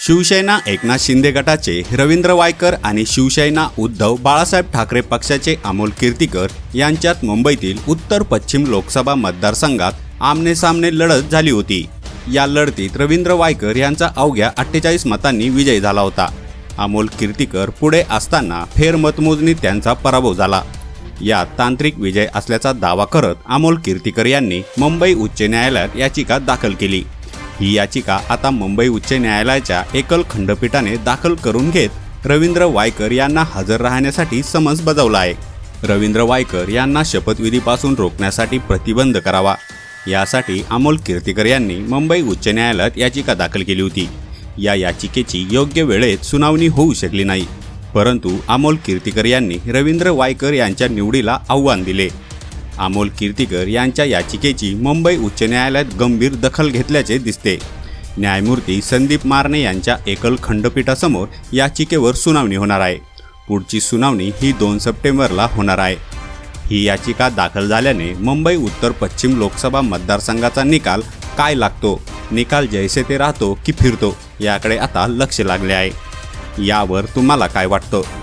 शिवसेना एकनाथ शिंदे गटाचे रवींद्र वायकर आणि शिवसेना उद्धव बाळासाहेब ठाकरे पक्षाचे अमोल कीर्तीकर यांच्यात मुंबईतील उत्तर पश्चिम लोकसभा मतदारसंघात आमनेसामने लढत झाली होती. या लढतीत रवींद्र वायकर यांचा अवघ्या अठ्ठेचाळीस मतांनी विजय झाला होता. अमोल कीर्तीकर पुढे असताना फेरमतमोजणीत त्यांचा पराभव झाला. यात तांत्रिक विजय असल्याचा दावा करत अमोल कीर्तीकर यांनी मुंबई उच्च न्यायालयात याचिका दाखल केली. ही याचिका आता मुंबई उच्च न्यायालयाच्या एकल खंडपीठाने दाखल करून घेत रवींद्र वायकर यांना हजर राहण्यासाठी समन्स बजावला आहे. रवींद्र वायकर यांना शपथविधीपासून रोखण्यासाठी प्रतिबंध करावा. यासाठी अमोल कीर्तीकर यांनी मुंबई उच्च न्यायालयात याचिका दाखल केली होती. या याचिकेची योग्य वेळेत सुनावणी होऊ शकली नाही. परंतु अमोल कीर्तीकर यांनी रवींद्र वायकर यांच्या निवडीला आव्हान दिले. अमोल कीर्तीकर यांच्या याचिकेची मुंबई उच्च न्यायालयात गंभीर दखल घेतल्याचे दिसते. न्यायमूर्ती संदीप मारणे यांच्या एकल खंडपीठासमोर याचिकेवर सुनावणी होणार आहे. पुढची सुनावणी ही दोन सप्टेंबरला होणार आहे. ही याचिका दाखल झाल्याने मुंबई उत्तर पश्चिम लोकसभा मतदारसंघाचा निकाल काय लागतो? निकाल जैसे ते राहतो की फिरतो? याकडे आता लक्ष लागले आहे. यावर तुम्हाला काय वाटतं?